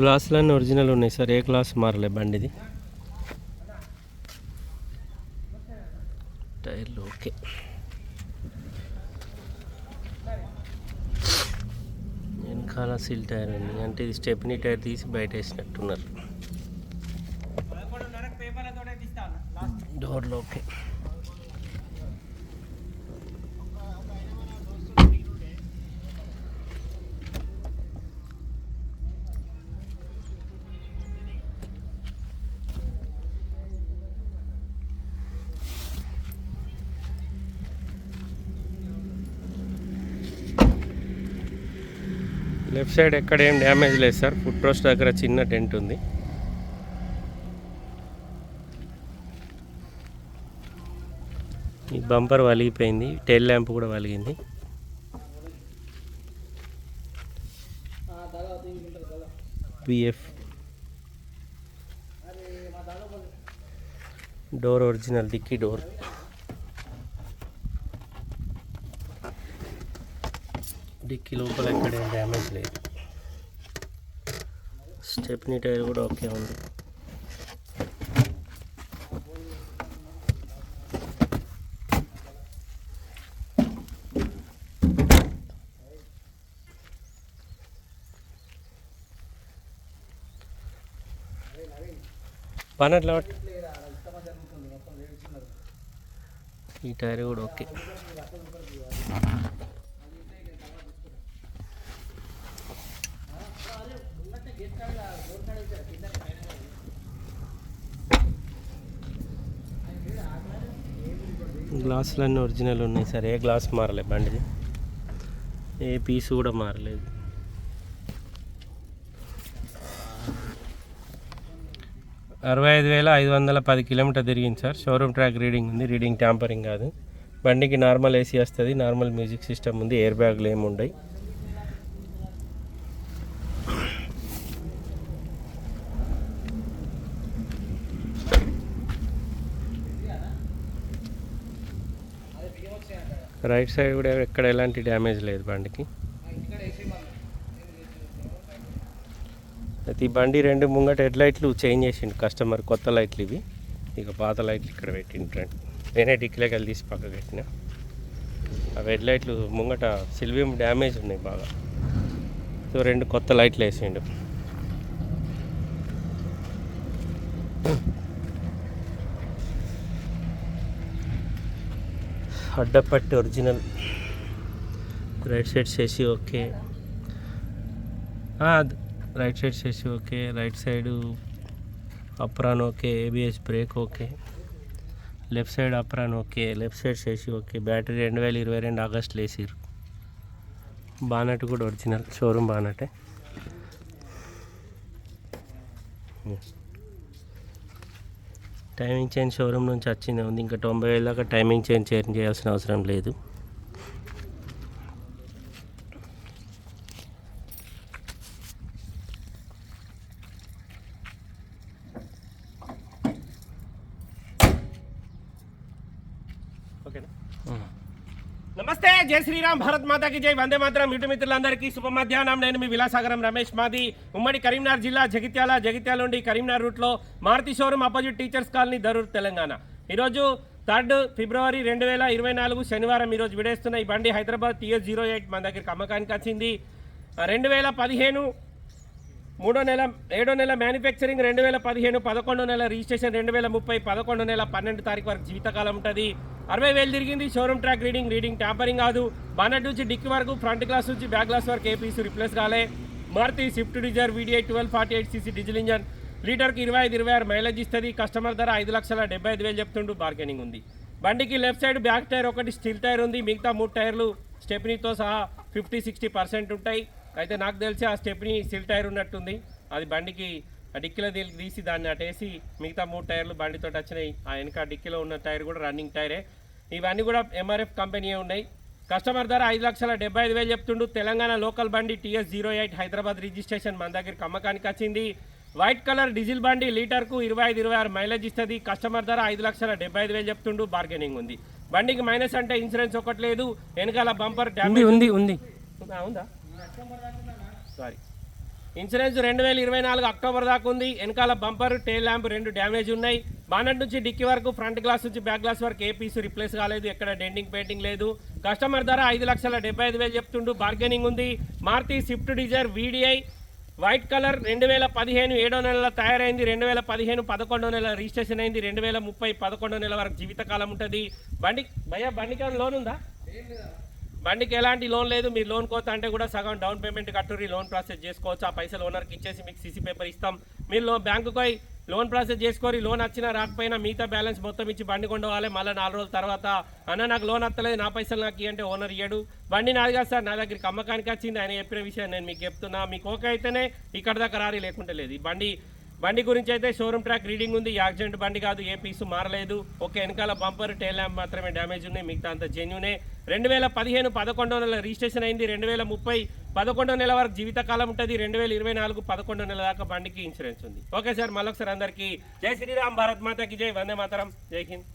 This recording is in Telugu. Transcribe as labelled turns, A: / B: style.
A: గ్లాసులన్నీ ఒరిజినల్ ఉన్నాయి సార్. ఏ గ్లాస్ మారలే బండిది? టైర్లు ఓకే. వెనకాల సిల్ టైర్ ఉంది. అంటే ఇది స్టెప్నీ టైర్ తీసి బయట వేసినట్టున్నారు. డోర్లు ఓకే. లెఫ్ట్ సైడ్ ఎక్కడ ఏం డ్యామేజ్ లేదు సార్. ఫుట్ రోస్ట్ దగ్గర చిన్న టెంట్ ఉంది. ఈ బంపర్ వలిగిపోయింది. టెల్ ల్యాంప్ కూడా వలిగింది. PF. Door original dicky door. Dicky లోపల ఎక్కడ ఏం డ్యామేజ్ లేదు స్టెప్నీ టైర్ కూడా ఓకే ఉంది పనట్ల పట్టు ఈ టైర్ కూడా ఓకే గ్లాసులన్నీ ఒరిజినల్ ఉన్నాయి సార్. ఏ గ్లాస్ మారలే బండిది? ఏ పీస్ కూడా మారలేదు. అరవై ఐదు వేల ఐదు వందల పది కిలోమీటర్ తిరిగింది సార్. షోరూమ్ ట్రాక్ రీడింగ్ ఉంది. రీడింగ్ ట్యాంపరింగ్ కాదు. బండికి నార్మల్ ఏసీ వస్తుంది. నార్మల్ మ్యూజిక్ సిస్టమ్ ఉంది. ఎయిర్ బ్యాగ్లు ఏమి ఉండవు రైట్ సైడ్ కూడా ఎక్కడ ఎలాంటి డ్యామేజ్ లేదు బండికి. అయితే ఈ బండి రెండు ముంగట హెడ్ లైట్లు చేంజ్ చేసిండు కస్టమర్ కొత్త లైట్లు ఇవి. ఇక పాత లైట్లు ఇక్కడ పెట్టిండ్రండి నేనే డిక్కిలోకి వెళ్ళి తీసి పక్క పెట్టిన అవి హెడ్ లైట్లు ముంగట సిల్వియం డ్యామేజ్ ఉన్నాయి బాగా. సో రెండు కొత్త లైట్లు వేసిండు. అడ్డపట్టి ఒరిజినల్. రైట్ సైడ్ చేసి ఓకే. రైట్ సైడ్ చేసి okay. Right side apron okay. ABS brake okay. Left side apron okay. Left side చేసి ఓకే. బ్యాటరీ రెండు వేల ఇరవై రెండు ఆగస్టులో వేసారు బానట్ కూడా ఒరిజినల్. షోరూమ్ బానటే టైమింగ్ చైన్ షోరూమ్ నుంచి వచ్చింది. ఉంది. ఇంకా తొంభై వేల దాకా టైమింగ్ చైన్ చేంజ్ చేయాల్సిన అవసరం లేదు.
B: ఓకేనా? నమస్తే జై శ్రీరామ్ భారత్ మాతాకి జై. వందే మాత్రం ఇటు మిత్రులందరికీ శుభ మధ్యాహ్నం. నేను మీ విలాసాగరం రమేష్ మాది. ఉమ్మడి కరీంనగర్ జిల్లా జగిత్యాల జగిత్యాల నుండి కరీంనగర్ రూట్లో Maruti showroom opposite teachers colony Darur Telangana. ఈరోజు థర్డ్ ఫిబ్రవరి రెండు వేల ఇరవై నాలుగు శనివారం ఈరోజు విడేస్తున్న ఈ బండి హైదరాబాద్ టీఎస్ జీరో ఎయిట్ మన దగ్గరికి అమ్మకానికి వచ్చింది. రెండు వేల పదిహేను మూడో నెల ఏడో నెల మ్యానుఫ్యాక్చరింగ్ రెండు వేల పదిహేను పదకొండో నెల రిజిస్ట్రేషన్ రెండు వేల ముప్పై పదకొండో నెల పన్నెండు తారీఖు వరకు జీవితకాలం ఉంటుంది. అరవై వేలు తిరిగింది showroom track reading reading tampering కాదు. బానట్ నుంచి డిక్కి వరకు ఫ్రంట్ గ్లాస్ నుంచి బ్యాక్ గ్లాస్ వరకు ఏ పీస్ రిప్లేస్ కాలే. Maruti Swift Dzire VDI twelve forty eight CC diesel engine లీటర్కి ఇరవై ఐదు ఇరవై ఆరు మైలేజ్ ఇస్తుంది. కస్టమర్ ధర ఐదు లక్షల డెబ్బై ఐదు వేలు చెప్తుంటూ బార్గెనింగ్ ఉంది. బండికి లెఫ్ట్ సైడ్ బ్యాక్ టైర్ ఒకటి స్టీల్ టైర్ ఉంది. మిగతా మూడు టైర్లు స్టెప్నీతో సహా ఫిఫ్టీ సిక్స్టీ పర్సెంట్ ఉంటాయి. అయితే నాకు తెలిసి ఆ స్టెప్నీ స్టీల్ టైర్ ఉన్నట్టుంది. అది బండికి డిక్కీలో తీసి దాన్ని అటేసి మిగతా మూడు టైర్లు బండితో వచ్చినాయి ఆ వెనక డిక్కీలో ఉన్న టైర్ కూడా రన్నింగ్ టైరే. ఇవన్నీ కూడా ఎంఆర్ఎఫ్ కంపెనీ ఉన్నాయి. కస్టమర్ ధర ఐదు లక్షల డెబ్బై ఐదు వేలు చెప్తుండు. తెలంగాణ లోకల్ బండి TS zero eight Hyderabad registration మన దగ్గరికి అమ్మకానికి వచ్చింది. వైట్ కలర్ డీజిల్ బండి లీటర్కు ఇరవై ఐదు ఇరవై ఆరు మైలేజ్ ఇస్తుంది. కస్టమర్ ధర ఐదు లక్షల డెబ్బై ఐదు వేలు చెప్తుండు. బార్గెనింగ్ ఉంది. బండికి మైనస్ అంటే ఇన్సూరెన్స్ ఒకటి లేదు. వెనకాల బంపర్ డ్యామేజ్
A: ఉంది ఉంది.
B: ఉందా ఉందా? సారీ ఇన్సూరెన్స్ రెండు వేల ఇరవై నాలుగు అక్టోబర్ దాకా ఉంది. వెనకాల బంపర్ టైల్ ల్యాంప్ రెండు డ్యామేజ్ ఉన్నాయి. బానట్ నుంచి డిక్కీ వరకు ఫ్రంట్ గ్లాస్ నుంచి బ్యాక్ గ్లాస్ వరకు ఏ పీస్ రిప్లేస్ కాలేదు. ఎక్కడ డెండింగ్ పెయింటింగ్ లేదు. కస్టమర్ ధర ఐదు లక్షల డెబ్బై ఐదు వేలు చెప్తుండు. బార్గెనింగ్ ఉంది. Maruti Swift Dzire VDI white colour రెండు వేల పదిహేను ఏడో నెలల తయారైంది. రెండు వేల పదిహేను పదకొండో నెల రిజిస్ట్రేషన్ అయింది. రెండు వేల ముప్పై పదకొండో నెల వరకు జీవితకాలం ఉంటుంది. బండి భయ్యా బండికి లోన్ ఉందా? బండికి ఎలాంటి లోన్ లేదు. మీరు లోన్ కోత అంటే కూడా సగం డౌన్ పేమెంట్ కట్టుర్రి లోన్ ప్రాసెస్ చేసుకోవచ్చు. ఆ పైసలు ఓనర్కి ఇచ్చేసి మీకు సీసీ పేపర్ ఇస్తాం. మీరు లోన్ బ్యాంకుకు పోయి లోన్ ప్రాసెస్ చేసుకోరి లోన్ వచ్చినా రాకపోయినా మిగతా బ్యాలెన్స్ మొత్తం ఇచ్చి బండి కొండవాలి. మళ్ళీ నాలుగు రోజుల తర్వాత అన్న నాకు లోన్ వస్తలేదు నా పైసలు నాకు ఇవ్వంటే ఓనర్ ఇయ్యడు. బండి నాది కాదు సార్ నా దగ్గరికి అమ్మకానికి వచ్చింది. ఆయన చెప్పిన విషయం నేను మీకు చెప్తున్నా. మీకు ఓకే అయితేనే ఇక్కడ దాకా రారి లేకుంటే లేదు. ఈ బండి బండి గురించి అయితే షోరూమ్ ట్రాక్ రీడింగ్ ఉంది. యాక్సిడెంట్ బండి కాదు ఏ పీస్ మారలేదు. ఒక వెనకాల బంపర్ టైల్ ల్యాంప్ మాత్రమే డ్యామేజ్ ఉన్నాయి. మిగతా అంత జెన్యునే. రెండు వేల పదిహేను పదకొండో నెల రిజిస్ట్రేషన్ అయింది. రెండు వేల ముప్పై పదకొండో నెల వరకు జీవితకాలం ఉంటుంది. రెండు వేల ఇరవై నాలుగు పదకొండో నెల దాకా బండికి ఇన్సూరెన్స్ ఉంది. ఓకే సార్ మళ్ళొకసారి అందరికీ జై శ్రీరామ్ భారత్ మాతకి జై. వందే మాతరం. జై హింద్.